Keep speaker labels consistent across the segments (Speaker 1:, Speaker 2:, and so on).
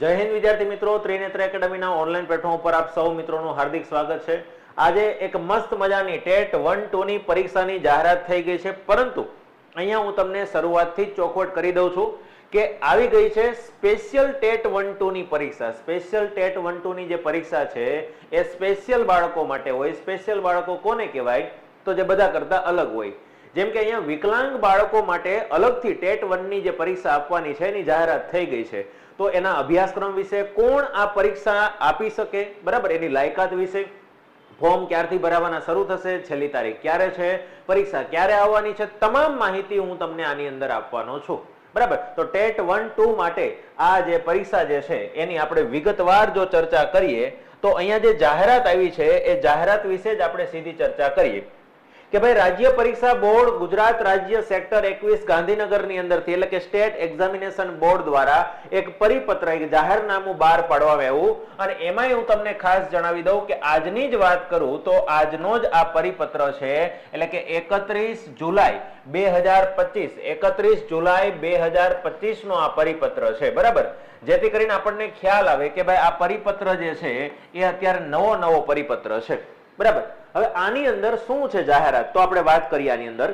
Speaker 1: જય હિન્દ, વિદ્યાર્થી મિત્રો. ત્રિનેત્ર એકેડમીના ઓનલાઈન પ્લેટફોર્મ ઉપર આપ સૌ મિત્રોનું હાર્દિક સ્વાગત છે. આજે એક મસ્ત મજાની ટેટ વન, ટુ ની પરીક્ષાની જાહેરાત થઈ ગઈ છે. પરંતુ અહીંયા હું તમને શરૂઆતથી ચોખવટ કરી દઉં છું કે આવી ગઈ છે સ્પેશિયલ ટેટ વન, ટુ ની પરીક્ષા. સ્પેશિયલ ટેટ વન, ટુ ની જે પરીક્ષા છે, એ સ્પેશિયલ બાળકો માટે હોય. સ્પેશિયલ બાળકો કોને કહેવાય? તો જે બધા કરતા અલગ હોય. જેમ કે અહીંયા વિકલાંગ બાળકો માટે અલગથી ટેટ વનની જે પરીક્ષા આપવાની છે, એની જાહેરાત થઈ ગઈ છે. તો એના અભ્યાસક્રમ વિશે કોણ આ પરીક્ષા આપી શકે? બરાબર, એની લાયકાત વિશે ફોર્મ ક્યારથી ભરાવાના શરૂ થશે, છેલ્લી તારીખ ક્યારે છે, પરીક્ષા ક્યારે આવવાની છે, તમામ માહિતી હું તમને આની અંદર આપવાનો છું. બરાબર, તો ટેટ વન ટુ માટે આ જે પરીક્ષા જે છે, એની આપણે વિગતવાર જો ચર્ચા કરીએ, તો અહીંયા જે જાહેરાત આવી છે, એ જાહેરાત વિશે જ આપણે સીધી ચર્ચા કરીએ. કે ભાઈ રાજ્ય પરીક્ષા બોર્ડ ગુજરાત રાજ્ય સેક્ટર એકવીસ ગાંધીનગરની અંદરથી એટલે કે સ્ટેટ એક્ઝામિનેશન બોર્ડ દ્વારા એક પરિપત્ર, એક જાહેરનામું બહાર પાડવામાં આવ્યું. અને એમાંય હું તમને ખાસ જણાવી દઉં કે આજની જ વાત કરું તો આજનો જ આ પરિપત્ર છે, એટલે કે એકત્રીસ જુલાઈ બે હજાર પચીસ. એકત્રીસ જુલાઈ બે હજાર પચીસ નો આ પરિપત્ર છે, બરાબર? જેથી કરીને આપણને ખ્યાલ આવે કે ભાઈ આ પરિપત્ર જે છે, એ અત્યારે નવો નવો પરિપત્ર છે. બરાબર. હવે આની અંદર શું છે જાહેરાત? તો આપણે વાત કરીએ આની અંદર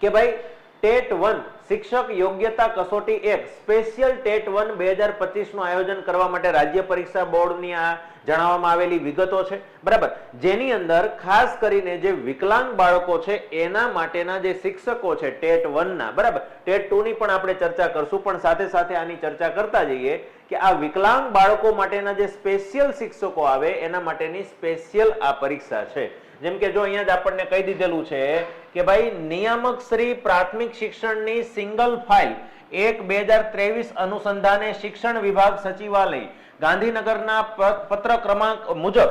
Speaker 1: કે ભાઈ ટેટ વન શિક્ષક યોગ્યતા કસોટી એક સ્પેશિયલ ટેટ વન બે હજાર પચીસનું આયોજન કરવા માટે રાજ્ય પરીક્ષા બોર્ડની આ જણાવવામાં આવેલી વિગતો છે. બરાબર. જેની અંદર ખાસ કરીને જે વિકલાંગ બાળકો છે, એના માટેના જે શિક્ષકો છે, ટેટ વન ના બરાબર. ટેટ ટુ ની પણ આપણે ચર્ચા કરશું, પણ સાથે સાથે આની ચર્ચા કરતા જઈએ કે આ વિકલાંગ બાળકો માટેના જે સ્પેશિયલ શિક્ષકો આવે, એના માટેની સ્પેશિયલ આ પરીક્ષા છે. જેમ કે જો અહીંયા જ આપણને કહી દીધેલું છે કે ભાઈ, નિયામક શ્રી પ્રાથમિક શિક્ષણની સિંગલ ફાઇલ એક બે હજાર ત્રેવીસ અનુસંધાને શિક્ષણ વિભાગ સચિવાલય ગાંધીનગરના પત્ર ક્રમાંક મુજબ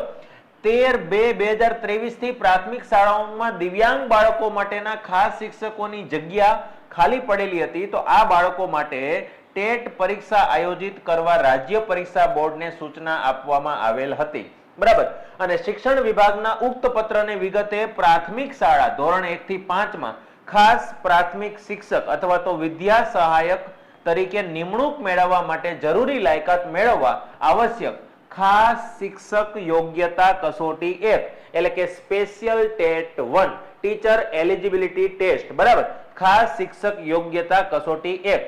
Speaker 1: તેર બે બે હજાર ત્રેવીસથી પ્રાથમિક શાળાઓમાં દિવ્યાંગ બાળકો માટેના ખાસ શિક્ષકોની જગ્યા ખાલી પડેલી હતી. તો આ બાળકો માટે ટેટ પરીક્ષા આયોજિત કરવા રાજ્ય પરીક્ષા બોર્ડને સૂચના આપવામાં આવેલ હતી. બરાબર. અને શિક્ષણ વિભાગના ઉક્ત પત્રને વિગતે પ્રાથમિક શાળા ધોરણ એક થી પાંચમાં ખાસ પ્રાથમિક શિક્ષક અથવા તો વિદ્યા સહાયક તરીકે નિમણૂક મેળવવા માટે જરૂરી લાયકાત મેળવવા આવશ્યક. ખાસ શિક્ષક યોગ્યતા કસોટી એક, એટલે કે special TET one, teacher eligibility test, બરાબર? ખાસ શિક્ષક યોગ્યતા કસોટી એક.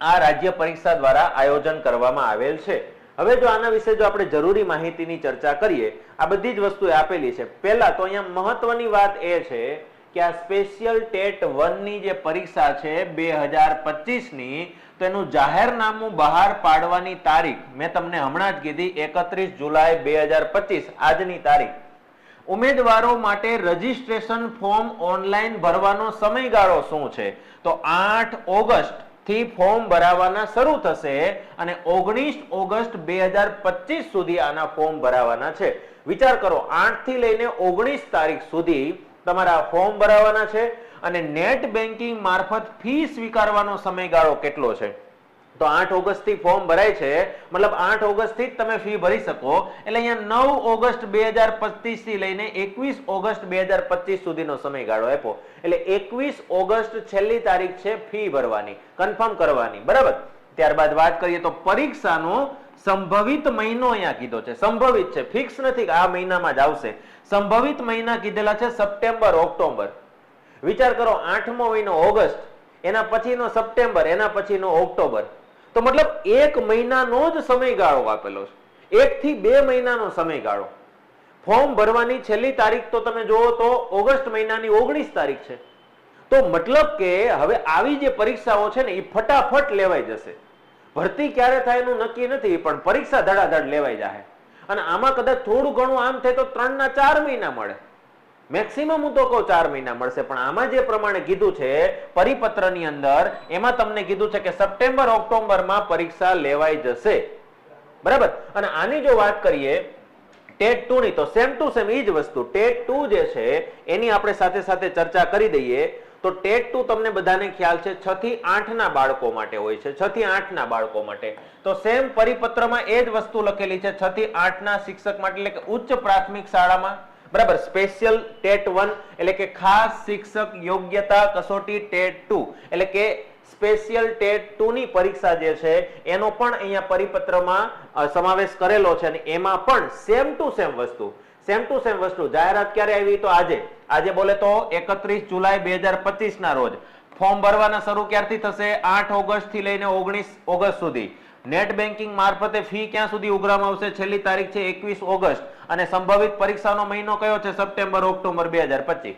Speaker 1: આ રાજ્ય પરીક્ષા દ્વારા આયોજન કરવામાં આવેલ છે. હવે જો આના વિશે જો આપણે જરૂરી માહિતીની ચર્ચા કરીએ, આ બધી જ વસ્તુ આપેલી છે. પહેલા તો અહીંયા મહત્વની વાત એ છે કે આ સ્પેશિયલ ટેટ વનની જે પરીક્ષા છે બે હજાર પચીસની તો એનું જાહેરનામું બહાર પાડવાની તારીખ મેં તમને હમણાં જ કીધી, એકત્રીસ જુલાઈ બે હજાર પચીસ, આજની તારીખ. ઉમેદવારો માટે રજીસ્ટ્રેશન ફોર્મ ઓનલાઈન ભરવાનો સમયગાળો શું છે? તો આઠ ઓગસ્ટથી ફોર્મ ભરાવાના શરૂ થશે અને ઓગણીસ ઓગસ્ટ બે હજાર પચીસ સુધી આના ફોર્મ ભરાવાના છે. વિચાર કરો આઠથી લઈને ઓગણીસ તારીખ સુધી તમારા ફોર્મ ભરાવાના છે અને નેટ બેન્કિંગ મારફત ફી સ્વીકારવાનો સમયગાળો કેટલો છે? તો આઠ ઓગસ્ટથી ફોર્મ ભરાય છે. મતલબ આઠ ઓગસ્ટથી જ તમે ફી ભરી શકો. એટલે અહીંયા નવ ઓગસ્ટ બે હજાર પચીસથી લઈને એકવીસ ઓગસ્ટ બે હજાર પચીસ સુધીનો સમયગાળો આપ્યો. એટલે એકવીસ ઓગસ્ટ છેલ્લી તારીખ છે ફી ભરવાની. કન્ફર્મ કરવાની. બરાબર? ત્યારબાદ વાત કરીએ તો પરીક્ષાનો સંભવિત મહિનો અહીંયા કીધો છે. સંભવિત છે. ફિક્સ નથી આ મહિનામાં જ આવશે. સંભવિત મહિના કીધેલા છે સપ્ટેમ્બર, ઓક્ટોબર. વિચાર કરો, આઠમો મહિનો ઓગસ્ટ, એના પછીનો સપ્ટેમ્બર, એના પછીનો ઓક્ટોબર. તો મતલબ એક મહિનાનો જ સમયગાળો આપેલો છે. એક થી બે મહિનાનો સમયગાળો. ફોર્મ ભરવાની છેલ્લી તારીખ તો તમે જુઓ તો ઓગસ્ટ મહિનાની ઓગણીસ તારીખ છે. તો મતલબ કે હવે આવી જે પરીક્ષાઓ છે ને, એ ફટાફટ લેવાઈ જશે. ભરતી ક્યારે થાય એનું નક્કી નથી, પણ પરીક્ષા ધડાધડ લેવાઈ જાય અને આમાં કદાચ થોડું ઘણું આમ થાય તો ત્રણ ના ચાર મહિના મળે. મેક્સિમમ હું તો કહું ચાર મહિના મળશે, પણ આમાં જે પ્રમાણે કીધું છે, પરિપત્રની અંદર, એમાં તમને કીધું છે કે સપ્ટેમ્બર, ઓક્ટોબરમાં પરીક્ષા લેવાઈ જશે. બરાબર? અને આની જો વાત કરીએ, ટેટ ટુ ની તો સેમ ટુ સેમ એ જ વસ્તુ. ટેટ ટુ જે છે, એની આપણે સાથે સાથે ચર્ચા કરી દઈએ. તો ટેટ ટુ તમને બધાને ખ્યાલ છે, છ થી આઠ ના બાળકો માટે હોય છે, છ થી આઠ ના બાળકો માટે. તો સેમ પરિપત્રમાં એ જ વસ્તુ લખેલી છે, છ થી આઠ ના શિક્ષક માટે, એટલે કે ઉચ્ચ પ્રાથમિક શાળામાં. બરાબર, સ્પેશિયલ ટેટ વન, એટલે કે ખાસ શિક્ષક યોગ્યતા કસોટી ટેટ ટુ. એટલે કે સ્પેશિયલ ટેટ ટુ ની પરીક્ષા જે છે, એનો પણ અહીંયા પરિપત્રમાં સમાવેશ કરેલો છે, અને એમાં પણ સેમ ટુ સેમ વસ્તુ. સેમ ટુ સેમ વસ્તુ. જાહેરાત ક્યારે આવી? તો આજે. આજે બોલે તો એકત્રીસ જુલાઈ બે હજાર પચીસ ના રોજ. ફોર્મ ભરવાના શરૂ ક્યારથી થશે? આઠ ઓગસ્ટથી લઈને ઓગણીસ ઓગસ્ટ સુધી. નેટ બેન્કિંગ મારફતે ફી ક્યાં સુધી ઉઘરામાં આવશે? છેલ્લી તારીખ છે એકવીસ ઓગસ્ટ. અને સંભવિત પરીક્ષાનો મહિનો કયો છે? સપ્ટેમ્બર, ઓક્ટોબર બે હજાર પચીસ.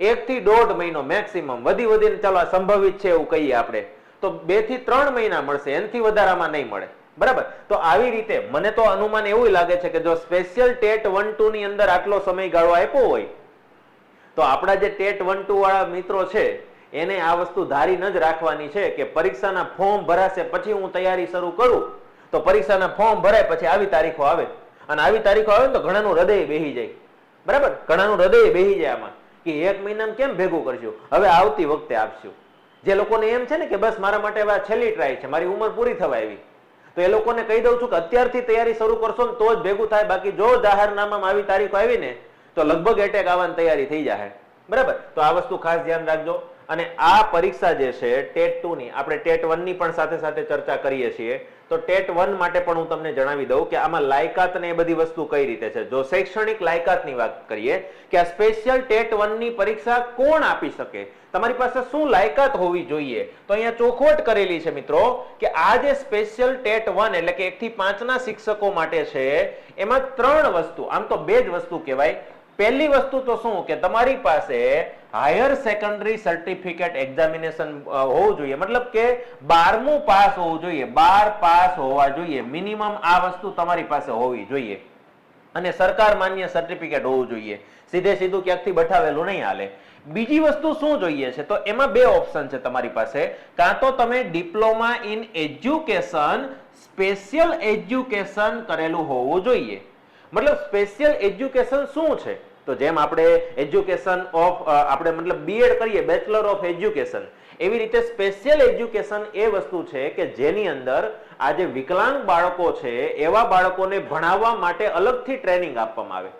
Speaker 1: એક થી દોઢ મહિનો મેક્સિમમ વધી વધીને ચાલો સંભવિત છે એવું કહીએ આપણે. તો બેથી ત્રણ મહિના મળશે. એનાથી વધારામાં નહીં મળે. બરાબર? તો આવી રીતે મને તો અનુમાન એવું લાગે છે કે જો સ્પેશિયલ ટેટ વન ટુ ની અંદર આટલો સમયગાળો આપ્યો હોય, તો આપણા જે ટેટ વન ટુ વાળા મિત્રો છે, એને આ વસ્તુ ધારી ન જ રાખવાની છે કે પરીક્ષાના ફોર્મ ભરાશે પછી હું તૈયારી શરૂ કરું, તો પરીક્ષાના ફોર્મ ભરાય પછી આવી તારીખો આવે. અને આવી તારીખો આવે ને તો ઘણાનું હૃદય બેહી જાય. બરાબર? ઘણાનું હૃદય બેહી જાય આમાં. કે એક મહિનામાં કેમ ભેગું કરશું? હવે આવતી વખતે આપશું. જે લોકોને એમ છે ને કે બસ મારા માટે છેલ્લી ટ્રાય છે, મારી ઉંમર પૂરી થવા આવી. એ લોકોને કહી દઉં છું કે અત્યારથી તૈયારી શરૂ કરશો ને તો જ ભેગું થાય. બાકી જો જાહેરનામામાં આવી તારીખો આવી ને તો લગભગ એટેક આવવાની તૈયારી થઈ જાય બરાબર? તો આ વસ્તુ ખાસ ધ્યાન રાખજો. અને આ પરીક્ષા જે છે, ટેટ ટુ ની આપણે ટેટ વનની પણ સાથે સાથે ચર્ચા કરીએ છીએ. તો ટેટ વન માટે પણ હું તમને જણાવી દઉં કે આમાં લાયકાત ને એ બધી વસ્તુ કઈ રીતે છે? જો શૈક્ષણિક લાયકાતની વાત કરીએ કે આ સ્પેશિયલ ટેટ વનની પરીક્ષા કોણ આપી શકે? તમારી પાસે શું લાયકાત હોવી જોઈએ? તો અહીંયા ચોખવટ કરેલી છે મિત્રો કે આ જે સ્પેશિયલ ટેટ વન એટલે કે એક થી પાંચના શિક્ષકો માટે છે, એમાં ત્રણ વસ્તુ, આમ તો બે જ વસ્તુ કહેવાય. પહેલી વસ્તુ તો શું? કે તમારી પાસે હાયર સેકન્ડરી સર્ટિફિકેટ એક્ઝામિનેશન હોવું જોઈએ. મતલબ કે બારમું પાસ હોવું જોઈએ. બાર પાસ હોવા જોઈએ. મિનિમમ આ વસ્તુ તમારી પાસે હોવી જોઈએ. અને સરકાર માન્ય સર્ટિફિકેટ હોવું જોઈએ. સીધે સીધું ક્યાંકથી બઠાવેલું નહીં હાલે. બીજી વસ્તુ શું જોઈએ છે? તો એમાં બે ઓપ્શન છે તમારી પાસે. કાં તો તમે diploma in education special education કરેલું હોવું જોઈએ. મતલબ સ્પેશિયલ એજ્યુકેશન શું છે? તો જેમ આપણે એજ્યુકેશન ઓફ આપણે મતલબ બીએડ કરીએ બેચલર ઓફ એજ્યુકેશન એવી રીતે સ્પેશિયલ એજ્યુકેશન એ વસ્તુ છે કે જેની અંદર આ જે વિકલાંગ બાળકો છે, એવા બાળકોને ભણાવવા માટે અલગથી ટ્રેનિંગ આપવામાં આવે.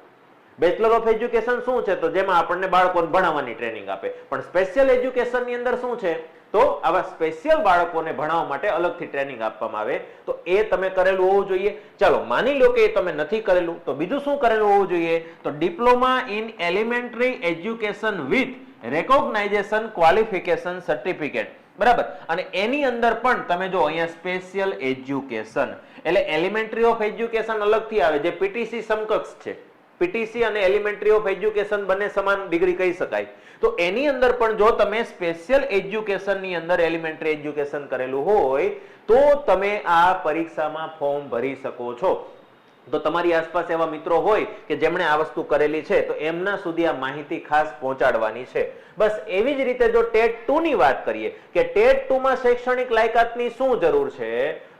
Speaker 1: બેચલર ઓફ એજ્યુકેશન શું છે? તો જેમાં આપણને બાળકોને ભણાવવાની ટ્રેનિંગ આપે. પણ સ્પેશિયલ એજ્યુકેશનની અંદર શું છે? તો આવા સ્પેશિયલ બાળકોને ભણાવવા માટે અલગથી ટ્રેનિંગ આપવામાં આવે. તો એ તમે કરેલું હોવું જોઈએ. ચાલો, માની લો કે એ તમે નથી કરેલું, તો બીજું શું કરેલું હોવું જોઈએ? તો diploma in elementary education with recognisation qualification certificate બરાબર? અને એની અંદર પણ તમે જો અહીંયા સ્પેશિયલ એજ્યુકેશન એટલે એલિમેન્ટરી ઓફ એજ્યુકેશન અલગથી આવે, જે પીટીસી સમકક્ષ છે. પીટીસી અને એલિમેન્ટરી ઓફ એજ્યુકેશન બંને સમાન ડિગ્રી કહી શકાય. તો એની અંદર પણ જો તમે સ્પેશિયલ એજ્યુકેશનની અંદર એલિમેન્ટરી એજ્યુકેશન કરેલું હોય, તો તમે આ પરીક્ષામાં ફોર્મ ભરી શકો છો. તો તમારી આસપાસ એવા મિત્રો હોય કે જેમણે આ વસ્તુ કરેલી છે, તો એમના સુધી આ માહિતી ખાસ પહોંચાડવાની છે. બસ એવી જ રીતે જો ટેટ ટુ ની વાત કરીએ, કે ટેટ ટુ માં શૈક્ષણિક લાયકાતની શું જરૂર છે?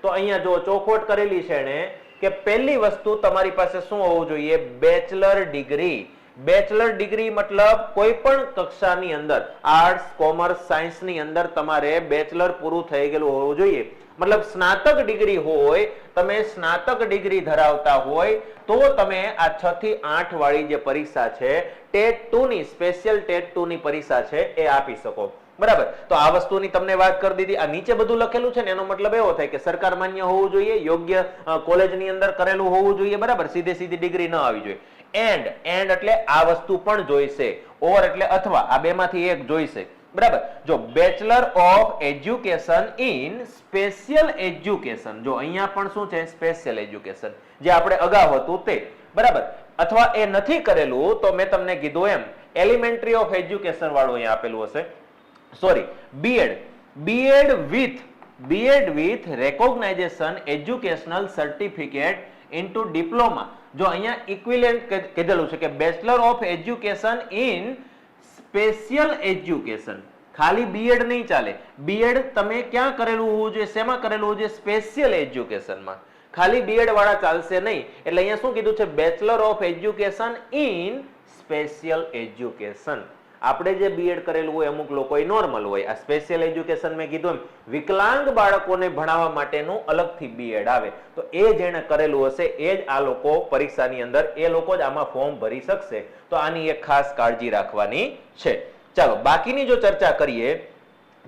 Speaker 1: તો અહીંયા જો ચોખવટ કરેલી છે એને કે પહેલી વસ્તુ તમારી પાસે શું હોવું જોઈએ? બેચલર ડિગ્રી બેચલર ડિગ્રી મતલબ કોઈ પણ કક્ષાની અંદર આર્ટ્સ કોમર્સ સાયન્સની અંદર તમારે બેચલર પૂરું થઈ ગયેલું હોવું જોઈએ. મતલબ સ્નાતક ડિગ્રી હોય, તમે સ્નાતક ડિગ્રી ધરાવતા હોય, તો તમે આ છ થી આઠ વાળી જે પરીક્ષા છે, ટેટ ટુ ની સ્પેશિયલ ટેટ ટુ ની પરીક્ષા છે, એ આપી શકો. બરાબર? તો આ વસ્તુની તમને વાત કરી દીધી. આ નીચે બધું લખેલું છે ને, એનો મતલબ એવો થાય કે સરકાર માન્ય હોવું જોઈએ, યોગ્ય કોલેજની અંદર કરેલું હોવું જોઈએ, બરાબર? સીધે સીધી ડિગ્રી ન આવી જોઈએ. એન્ડ એન્ડ એટલે આ વસ્તુ પણ જોઈશે. ઓર એટલે અથવા. આ બેમાંથી એક જોઈશે. બરાબર? જો bachelor of education in special education જો અહીંયા પણ શું છે? સ્પેશિયલ એજ્યુકેશન જે આપણે અગાઉ હતું તે. બરાબર? અથવા એ નથી કરેલું, તો મેં તમને કીધું એમ. એલિમેન્ટરી ઓફ એજ્યુકેશન વાળું અહીંયા આપેલું હશે. Sorry BEd BEd with BEd with recognisation educational certificate into diploma જો અહીંયા ઇક્વિલેન્ટ કીધેલું છે કે bachelor of education in special education ખાલી બીએડ નહીં ચાલે. બીએડ તમે ક્યાં કરેલું હોવું જોઈએ? શેમાં કરેલું હોવું જોઈએ? સ્પેશિયલ એજ્યુકેશનમાં ખાલી બીએડ વાળા ચાલશે નહીં. એટલે અહીંયા શું કીધું છે? Bachelor of education in special education આપણે જે બીએડ કરેલું હોય અમુક લોકો નોર્મલ હોય. આ સ્પેશિયલ એજ્યુકેશન મેં કીધું એમ, વિકલાંગ બાળકોને ભણાવવા માટેનું અલગથી બીએડ આવે. તો એ જેણે કરેલું હશે, એ જ આ લોકો પરીક્ષાની અંદર, એ લોકો જ આમાં ફોર્મ ભરી શકશે. તો આની એક ખાસ કાળજી રાખવાની છે. ચાલો, બાકીની જો ચર્ચા કરીએ,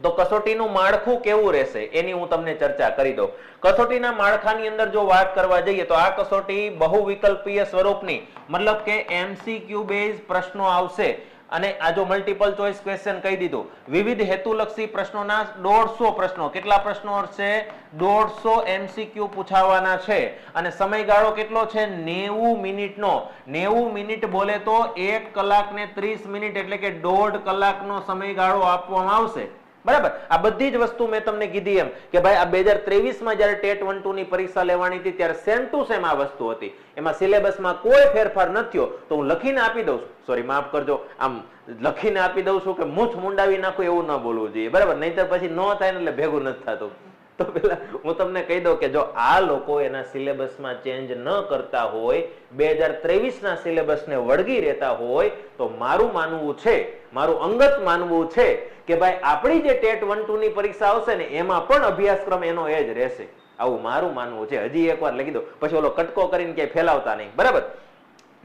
Speaker 1: તો કસોટીનું માળખું કેવું રહેશે? એની હું તમને ચર્ચા કરી દઉં. કસોટીના માળખાની અંદર જો વાત કરવા જઈએ, તો આ કસોટી બહુ વિકલ્પીય સ્વરૂપની, મતલબ કે એમસીક્યુ બેઝ પ્રશ્નો આવશે. અને આ જો મલ્ટિપલ ચોઇસ ક્વેશ્ચન કહી દીધો, વિવિધ હેતુલક્ષી પ્રશ્નોના દોઢસો પ્રશ્નો. કેટલા પ્રશ્નો છે દોઢસો એમસીક્યુ પૂછાવાના છે. અને સમયગાળો કેટલો છે? નેવું મિનિટનો. નેવું મિનિટ બોલે તો એક કલાક ને ત્રીસ મિનિટ એટલે કે દોઢ કલાકનો સમયગાળો આપવામાં આવશે. બરાબર? આ બધી જ વસ્તુ મેં તમને કીધી એમ કે ભાઈ આ બે હજાર ત્રેવીસમાં જયારે ટેટ વન ટુ ની પરીક્ષા લેવાની હતી, ત્યારે સેમ ટુ સેમ આ વસ્તુ હતી. એમાં સિલેબસમાં કોઈ ફેરફાર ન થયો. તો હું લખીને આપી દઉં છું. સોરી માફ કરજો. આમ લખીને આપી દઉં છું કે મૂછ મુંડાવી નાખું એવું ન બોલવું જોઈએ. બરાબર? નહીતર પછી ન થાય એટલે ભેગું નથી થતું. તો પેલા હું તમને કહી દઉં કે જો આ લોકો એના સિલેબસમાં ચેન્જ ન કરતા હોય બે હજાર ત્રેવીસના સિલેબસને વળગી રહેતા હોય, તો મારું માનવું છે મારું અંગત માનવું છે કે ભાઈ, આપણી જે ટેટ વન ટુ ની પરીક્ષા આવશે ને, એમાં પણ અભ્યાસક્રમ એનો એ જ રહેશે. આવું મારું માનવું છે. હજી એકવાર લખી દો પછી ઓલો કટકો કરીને ક્યાંય ફેલાવતા નહીં. બરાબર?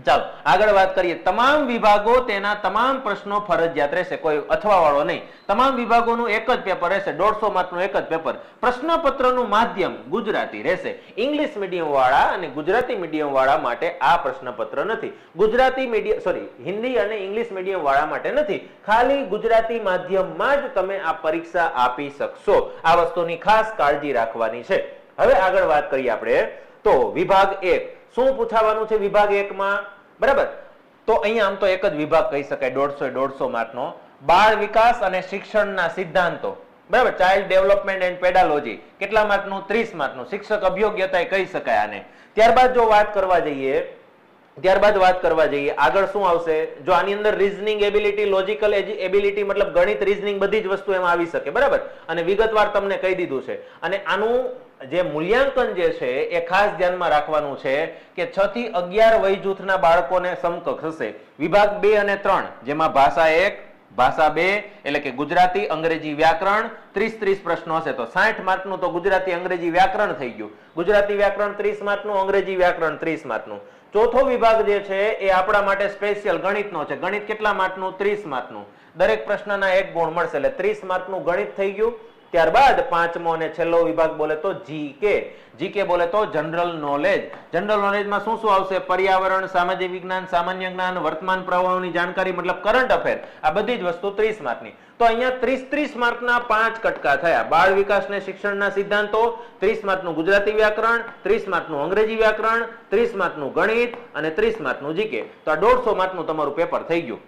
Speaker 1: ચાલો, આગળ વાત કરીએ. તમામ વિભાગો તેના તમામ પ્રશ્નો ફરજિયાત રહેશે, કોઈ અથવા વાળો નહીં. તમામ વિભાગોનું એક જ પેપર રહેશે, દોઢસો માર્કનું એક જ પેપર. પ્રશ્નપત્રનું માધ્યમ ગુજરાતી રહેશે. ઇંગ્લિશ મીડિયમ વાળા અને ગુજરાતી મીડિયમ વાળા માટે આ પ્રશ્નપત્ર નથી. ગુજરાતી મીડિયમ સોરી હિન્દી અને ઇંગ્લિશ મીડિયમ વાળા માટે નથી. ખાલી ગુજરાતી માધ્યમમાં જ તમે આ પરીક્ષા આપી શકશો. આ વસ્તુની ખાસ કાળજી રાખવાની છે. હવે આગળ વાત કરીએ આપણે. તો વિભાગ એક શું પૂછાવાનું છે વિભાગ એકમાં? બરાબર? તો અહીંયા આમ તો એક જ વિભાગ કહી શકાય, દોઢસો દોઢસો માર્કનો. બાળ વિકાસ અને શિક્ષણના સિદ્ધાંતો. બરાબર? ચાઇલ્ડ ડેવલપમેન્ટ એન્ડ પેડાલોજી કેટલા માર્કનું? ત્રીસ માર્કનું. શિક્ષક અભિયોગ્યતા કહી શકાય આને. ત્યારબાદ જો વાત કરવા જઈએ ત્યારબાદ વાત કરવા જઈએ. આગળ શું આવશે? જો આની અંદર રીઝનિંગ એબિલિટી લોજિકલ એબિલિટી મતલબ ગણિત રીઝનિંગ બધી જ વસ્તુ એમાં આવી શકે, બરાબર? અને વિગતવાર તમને કહી દીધું છે. અને આનું જે મૂલ્યાંકન જે છે એ ખાસ ધ્યાનમાં રાખવાનું છે કે છ થી અગિયાર વય જૂથના બાળકોને સમકક્ષ હશે. વિભાગ બે અને ત્રણ, જેમાં ભાષા એક, ભાષા બે, એટલે કે ગુજરાતી, અંગ્રેજી વ્યાકરણ ત્રીસ ત્રીસ પ્રશ્નો હશે. તો સાઠ માર્કનું તો ગુજરાતી, અંગ્રેજી વ્યાકરણ થઈ ગયું. ગુજરાતી વ્યાકરણ ત્રીસ માર્કનું, અંગ્રેજી વ્યાકરણ ત્રીસ માર્કનું. ચોથો વિભાગ જે છે એ આપણા માટે સ્પેશિયલ ગણિતનો છે. ગણિત કેટલા માર્કનું? ત્રીસ માર્કનું. દરેક પ્રશ્નના એક ગુણ મળશે. એટલે ત્રીસ માર્કનું ગણિત થઈ ગયું. ત્યારબાદ પાંચમો અને છેલ્લો વિભાગ બોલે તો જીકે જીકે બોલે તો જનરલ નોલેજ જનરલ નોલેજમાં શું શું આવશે? પર્યાવરણ, સામાજિક વિજ્ઞાન, સામાન્ય જ્ઞાન, વર્તમાન પ્રવાહોની જાણકારી, મતલબ કરંટ અફેર આ બધી જ વસ્તુ ત્રીસ માર્કની. તો અહીંયા ત્રીસ ત્રીસ માર્કના પાંચ કટકા થયા. બાળ વિકાસ ને શિક્ષણના સિદ્ધાંતો, ત્રીસ માર્કનું ગુજરાતી વ્યાકરણ, ત્રીસ માર્કનું અંગ્રેજી વ્યાકરણ, ત્રીસ માર્કનું ગણિત અને ત્રીસ માર્કનું જીકે તો આ દોઢસો માર્કનું તમારું પેપર થઈ ગયું.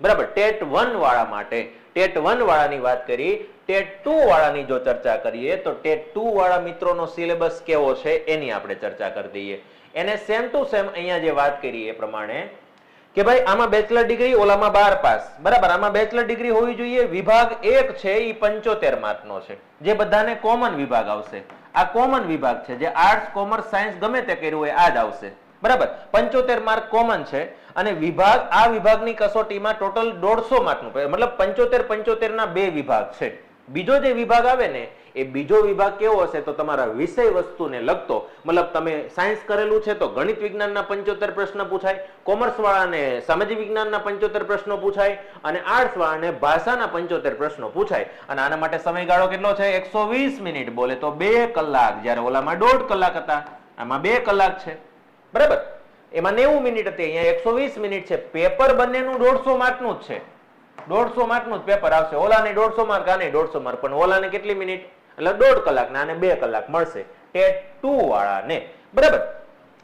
Speaker 1: બરાબર. ટેટ વન વાળા માટે, ટેટ વન વાળાની વાત કરી. ટેટ ટુ વાળાની જો ચર્ચા કરીએ, તો ટેટ ટુ વાળા મિત્રોનો સિલેબસ કેવો છે એની આપણે ચર્ચા કરી દઈએ. એને સેમ ટુ સેમ અહીંયા જે વાત કરી એ પ્રમાણે કે ભાઈ, આમાં બેચલર ડિગ્રી ઓલામાં બાર પાસ. બરાબર, આમાં બેચલર ડિગ્રી હોવી જોઈએ, વિભાગ એક છે એ પંચોતેર માર્કનો છે. જે બધાને કોમન વિભાગ આવશે. આ કોમન વિભાગ છે, જે આર્ટ્સ કોમર્સ સાયન્સ ગમે તે કર્યું હોય, આ જ આવશે. બરાબર, પંચોતેર માર્ક કોમન છે, અને વિભાગ, આ વિભાગની કસોટીમાં ટોટલ દોઢસો માર્કનું મતલબ પંચોતેર પંચોતેર ના બે વિભાગ છે. બીજો જે વિભાગ આવે ને, એ બીજો વિભાગ કેવો હશે તો તમારા વિષય વસ્તુને લગતો, મતલબ તમે સાયન્સ કરેલું છે તો ગણિત વિજ્ઞાનના પંચોતેર પ્રશ્ન પૂછાય કોમર્સ વાળાને સામાજિક વિજ્ઞાનના પંચોતેર પ્રશ્નો પૂછાય, અને આર્ટ્સ વાળાને ભાષાના પંચોતેર પ્રશ્નો પૂછાય. અને આના માટે સમયગાળો કેટલો છે? એકસો મિનિટ બોલે તો બે કલાક. જ્યારે ઓલામાં દોઢ કલાક હતા, આમાં બે કલાક છે. બરાબર? એમાં નેવું મિનિટ હતી, અહીંયા એકસો મિનિટ છે. પેપર બંનેનું દોઢસો માર્કનું જ છે. દોઢસો માર્કનું જ પેપર આવશે. ઓલાને દોઢસો માર્ક, આને દોઢસો માર્ક. પણ ઓલાને કેટલી મિનિટ એટલે દોઢ કલાક ને આને બે કલાક મળશે. ટેટ ટુ વાળાને બરાબર?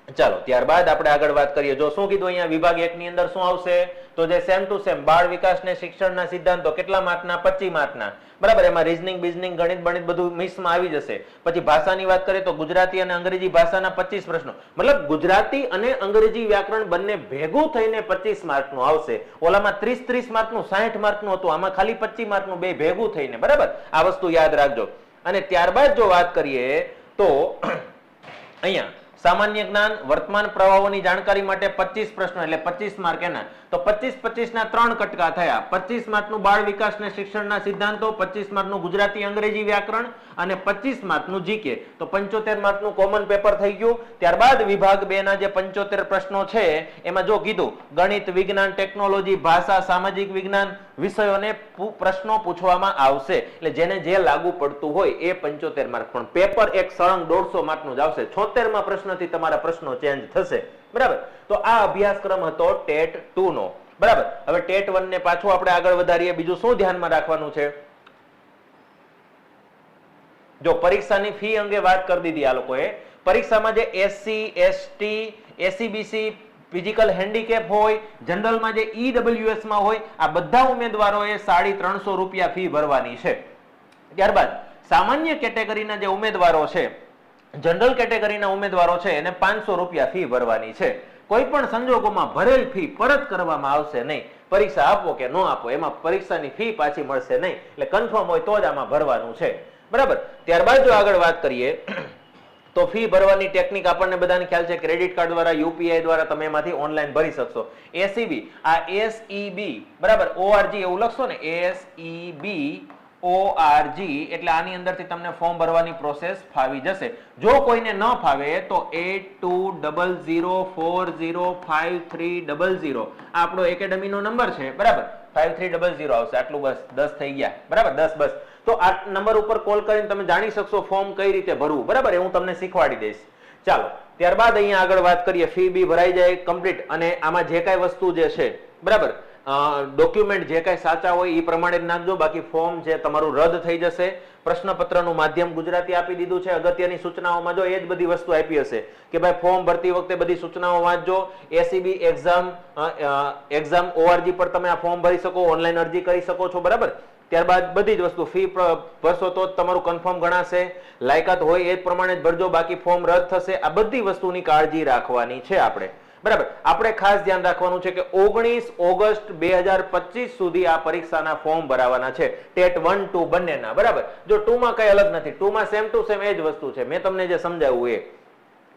Speaker 1: ચાલો, ત્યારબાદ આપણે આગળ વાત કરીએ. જો શું કીધું અહીંયા વિભાગ એક ની અંદર શું આવશે? તો જે સેમ ટુ સેમ બાળ વિકાસ ને શિક્ષણના સિદ્ધાંતો, કેટલા માર્કના? પચીસ માર્કના. બરાબર, એમાં રીઝનિંગ બિઝનિંગ ગણિત, બણિત બધું મિક્સમાં આવી જશે. પછી ભાષાની વાત કરીએ તો ગુજરાતી અને અંગ્રેજી ભાષાના પચીસ પ્રશ્નો. મતલબ ગુજરાતી અને અંગ્રેજી વ્યાકરણ બંને ભેગું થઈને પચીસ માર્કનું આવશે. ઓલામાં ત્રીસ ત્રીસ માર્કનું સાઠ માર્કનું હતું. આમાં ખાલી પચીસ માર્કનું, બે ભેગું થઈને. બરાબર? આ વસ્તુ યાદ રાખજો. અને ત્યારબાદ જો વાત કરીએ તો, અહીંયા સામાન્ય જ્ઞાન, વર્તમાન પ્રવાહોની જાણકારી માટે પચીસ પ્રશ્નો, એટલે પચીસ માર્ક એના. તો પચીસ પચીસ ના ત્રણ કટકા થયા. પચીસ માર્કનું બાળ વિકાસ ને શિક્ષણના સિદ્ધાંતો, પચીસ માર્કનું ગુજરાતી અંગ્રેજી વ્યાકરણ અને પચીસ માર્કનું જીકે. તો પંચોતેર માર્કનું કોમન પેપર થઈ ગયું. ત્યારબાદ વિભાગ બે ના જે પંચોતેર પ્રશ્નો છે, એમાં જો કીધું, ગણિત વિજ્ઞાન ટેકનોલોજી ભાષા, સામાજિક વિજ્ઞાન વિષયોને પ્રશ્નો પૂછવામાં આવશે. એટલે જેને જે લાગુ પડતું હોય એ પંચોતેર માર્ક. પણ પેપર એક સળંગ દોઢસો માર્કનું જ આવશે. છોતેરમાં પ્રશ્નથી તમારા પ્રશ્નો ચેન્જ થશે. બરાબર? તો આ અભ્યાસક્રમ હતો ટેટ ટુ નો. બરાબર? હવે ટેટ વન ને પાછું આપણે આગળ વધારીએ. બીજું શું ધ્યાનમાં રાખવાનું છે? જો પરીક્ષાની ફી અંગે વાત કરી દીધી આ લોકોએ. પરીક્ષામાં જે SC ST SEBC physical handicap હોય, જનરલમાં જે ઈડબ્લ્યુએસમાં હોય, આ બધા ઉમેદવારોએ સાડી ત્રણસો રૂપિયા ફી ભરવાની છે. ત્યારબાદ, સામાન્ય કેટેગરીના જે ઉમેદવારો છે જનરલ કેટેગરીના ઉમેદવારો છે, એને પાંચસો રૂપિયા ફી ભરવાની છે. કોઈ પણ સંજોગોમાં ભરેલ ફી પરત કરવામાં આવશે નહીં. પરીક્ષા આપો કે ન આપો, એમાં પરીક્ષાની ફી પાછી મળશે નહીં. એટલે કન્ફર્મ હોય તો જ આમાં ભરવાનું છે. બરાબર? ત્યારબાદ જો આગળ વાત કરીએ, તો ફી ભરવાની ટેકનિક આપણને બધાને ખ્યાલ છે ક્રેડિટ કાર્ડ દ્વારા યુપીઆઈ દ્વારા તમે એમાંથી ઓનલાઈન ભરી શકશો. એસીબી આ એસઈબી બરાબર? ઓઆરજી એવું લખશો ને એસઈબી ઓઆરજી એટલે આની અંદરથી તમને ફોર્મ ભરવાની પ્રોસેસ ફાવી જશે. જો કોઈને ન ફાવે, તો eight two double zero four zero five three double zero આપણો એકેડમીનો નંબર છે, બરાબર? ફાઈવ થ્રી ડબલ ઝીરો આવશે. આટલું બસ, દસ થઈ ગયા. બરાબર? દસ બસ. તો આ નંબર ઉપર કોલ કરીને તમે જાણી શકશો ફોર્મ કઈ રીતે ભરવું. બરાબર? એ હું તમને શીખવાડી દઈશ. ચાલો, ત્યારબાદ અહીંયા આગળ વાત કરીએ. ફી બી ભરાઈ જાય કમ્પ્લીટ અને આમાં જે કાંઈ વસ્તુ જે છે, બરાબર? ડોક્યુમેન્ટ જે કાંઈ સાચા હોય એ પ્રમાણે નાખજો. બાકી ફોર્મ છે તમારું રદ થઈ જશે, પ્રશ્નપત્રનું માધ્યમ ગુજરાતી આપી દીધું છે, અગત્યની સૂચનાઓમાં જો એ જ બધી વસ્તુ આપી હશે કે ભાઈ ફોર્મ ભરતી વખતે બધી સૂચનાઓ વાંચજો. એસીબી એક્ઝામ એક્ઝામ ઓઆરજી પર તમે આ ફોર્મ ભરી શકો ઓનલાઈન અરજી કરી શકો છો, બરાબર? ત્યારબાદ બધી જ વસ્તુ ફી ભરશો તો તમારું કન્ફર્મ ગણાશે. લાયકાત હોય એ પ્રમાણે જ ભરજો. બાકી ફોર્મ રદ થશે. આ બધી વસ્તુની કાળજી રાખવાની છે આપણે. બરાબર. આપણે ખાસ ધ્યાન રાખવાનું છે કે ઓગણીસ ઓગસ્ટ બે હજાર પચીસ સુધી આ પરીક્ષાના ફોર્મ ભરાવાના છે. ટેટ વન, ટુ બંનેના. બરાબર. જો ટુ માં કઈ અલગ નથી. ટુ માં સેમ ટુ સેમ એ જ વસ્તુ છે. મેં તમને જે સમજાવ્યું એ.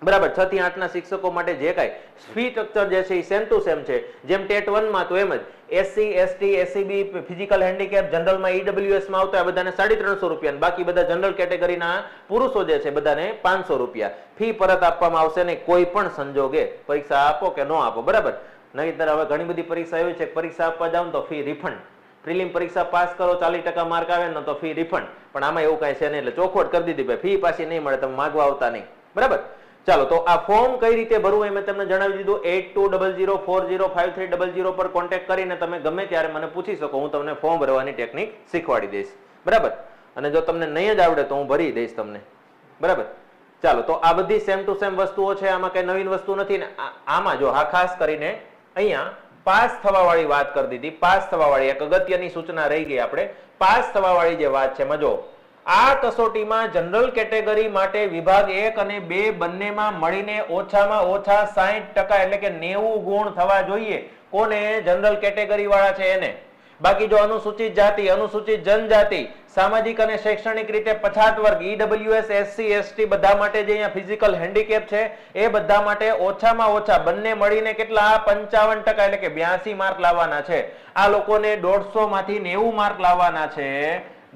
Speaker 1: બરાબર, છ થી આઠ ના શિક્ષકો માટે જે કાંઈ ફી સ્ટ્રક્ચર જે છે એ સેમ ટુ સેમ છે. જેમ ટેટ વનમાં તો એમ જ SC ST SEB physical handicap જનરલમાં ઈડબ્લ્યુએસમાં આવતા બધાને સાડી ત્રણસો રૂપિયા બાકી બધા જનરલ કેટેગરીના પુરુષો જે છે બધાને પાંચસો રૂપિયા. ફી પરત આપવામાં આવશે નહીં, કોઈ પણ સંજોગે. પરીક્ષા આપો કે ન આપો, બરાબર? નહીતર હવે ઘણી બધી પરીક્ષા એવી છે પરીક્ષા આપવા જાવ તો ફી રિફંડ પ્રિલિમ પરીક્ષા પાસ કરો, ચાલીસ ટકા માર્ક આવે ને તો ફી રિફંડ પણ આમાં એવું કાંઈ છે નહીં, એટલે ચોખવટ કરી દીધી ભાઈ ફી પાછી નહીં મળે, તમે માગવા આવતા નહીં. બરાબર? ચાલો, તો આ ફોર્મ કઈ રીતે ભરવું એ મેં તમને જણાવી દીધું. Eight two double zero four zero five three double zero પર કોન્ટેક્ટ કરીને તમે ગમે ત્યારે મને પૂછી શકો, હું તમને ફોર્મ ભરવાની ટેકનિક શીખવાડી દઈશ. બરાબર? અને જો તમને નહીં જ આવડે તો હું ભરી દઈશ તમને. બરાબર? ચાલો, તો આ બધી સેમ ટુ સેમ વસ્તુઓ છે, આમાં કઈ નવીન વસ્તુ નથી ને આમાં જો, હા, ખાસ કરીને અહીંયા પાસ થવા વાત કરી દીધી. પાસ થવા એક અગત્યની સૂચના રહી ગઈ આપણે. પાસ થવા જે વાત છે, એમાં જો આ કસોટીમાં જનરલ કેટેગરી માટે વિભાગ એક અને બે બંનેમાં મળીને ઓછામાં ઓછા સાહીઠ ટકા એટલે કે નેવું ગુણ થવા જોઈએ. કોને? જનરલ કેટેગરી વાળા છે એને. બાકી જો અનુસૂચિત જાતિ, અનુસૂચિત જનજાતિ, સામાજિક અને શૈક્ષણિક રીતે પછાત વર્ગ ઈડબ્લ્યુએસ એસસી એસટી બધા માટે જે અહીંયા ફિઝિકલ હેન્ડીકેપ છે, એ બધા માટે ઓછામાં ઓછા બંને મળીને કેટલા? પંચાવન ટકા એટલે કે બ્યાસી માર્ક લાવવાના છે. આ લોકોને દોઢસો માંથી નેવું માર્ક લાવવાના છે.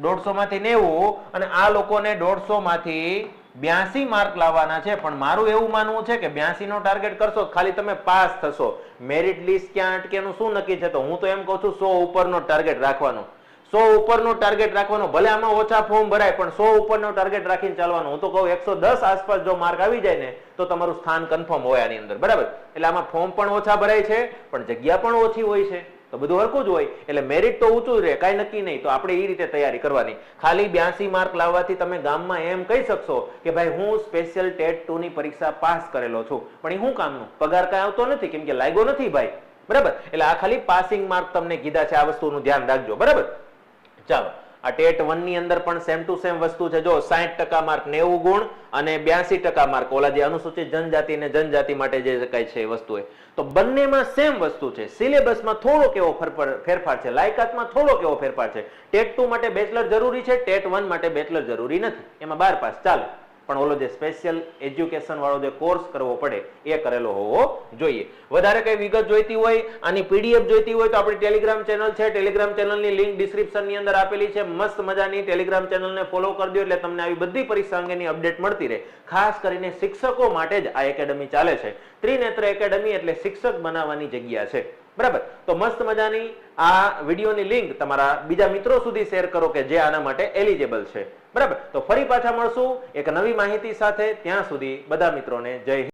Speaker 1: દોઢસો માંથી નેવું અને આ લોકોને દોઢસો માંથી બ્યાસી માર્ક લાવવાના છે. પણ મારું એવું માનવું છે કે બ્યાસી નો ટાર્ગેટ કરશો ખાલી તમે પાસ થશો. મેરિટ લિસ્ટ ક્યાં અટકેનું, શું નક્કી છે? તો હું તો એમ કહું છું, સો ઉપરનો ટાર્ગેટ રાખવાનો. સો ઉપરનો ટાર્ગેટ રાખવાનો, ભલે આમાં ઓછા ફોર્મ ભરાય, પણ સો ઉપરનો ટાર્ગેટ રાખીને ચાલવાનું. હું તો કહું, એકસો દસ આસપાસ જો માર્ક આવી જાય ને, તો તમારું સ્થાન કન્ફર્મ હોય આની અંદર. બરાબર? એટલે આમાં ફોર્મ પણ ઓછા ભરાય છે, પણ જગ્યા પણ ઓછી હોય છે. તો બધું હરખું જ હોય, એટલે મેરિટ તો ઊંચું રહે, કાંઈ નક્કી નહીં. તો આપણે એ રીતે તૈયારી કરવાની. ખાલી બ્યાસી માર્ક લાવવાથી તમે ગામમાં એમ કહી શકશો કે ભાઈ, હું સ્પેશિયલ ટેટ ટુ ની પરીક્ષા પાસ કરેલો છું. પણ એ શું કામનું? પગાર કાંઈ આવતો નથી, કેમ કે લાગ્યો નથી ભાઈ. બરાબર? એટલે આ ખાલી પાસિંગ માર્ક તમને કીધા છે, આ વસ્તુનું ધ્યાન રાખજો. બરાબર? ચાલો. આ ટેટ વનની અંદર પણ સેમ ટુ સેમ વસ્તુ છે. જો સાહીઠ ટકા માર્ક નેવું ગુણ અને બ્યાસી ટકા માર્ક ઓલા જે અનુસૂચિત જનજાતિ અને જનજાતિ માટે જે કઈ છે એ વસ્તુ તો બંનેમાં સેમ વસ્તુ છે. સિલેબસમાં થોડો કેવો ફેરફાર છે. લાયકાતમાં થોડો કેવો ફેરફાર છે. ટેટ ટુ માટે બેચલર જરૂરી છે. ટેટ વન માટે બેચલર જરૂરી નથી. એમાં બાર પાસ. ચાલે. પણ ઓલો જે સ્પેશિયલ એજ્યુકેશન વાળો જે કોર્સ કરવો પડે, એ કરેલો હોવો જોઈએ. વધારે કઈ વિગત જોઈતી હોય, આની પીડીએફ જોઈતી હોય, તો આપણી ટેલિગ્રામ ચેનલ છે. ટેલિગ્રામ ચેનલની લિંક ડિસ્ક્રિપ્શનની અંદર આપેલી છે. મસ્ત મજાની ટેલિગ્રામ ચેનલને ફોલો કરી દો એટલે તમને આવી બધી પરીક્ષા અંગેની અપડેટ મળતી રહે. ખાસ કરીને શિક્ષકો માટે જ આ એકેડમી ચાલે છે. ત્રિનેત્ર એકેડમી એટલે શિક્ષક બનાવવાની જગ્યા છે. બરાબર? તો મસ્ત મજાની આ વિડીયોની લિંક તમારા બીજા મિત્રો સુધી શેર કરો કે જે આના માટે એલિજેબલ છે. બરાબર? તો ફરી પાછા મળશું એક નવી માહિતી સાથે. ત્યાં સુધી બધા મિત્રોને જય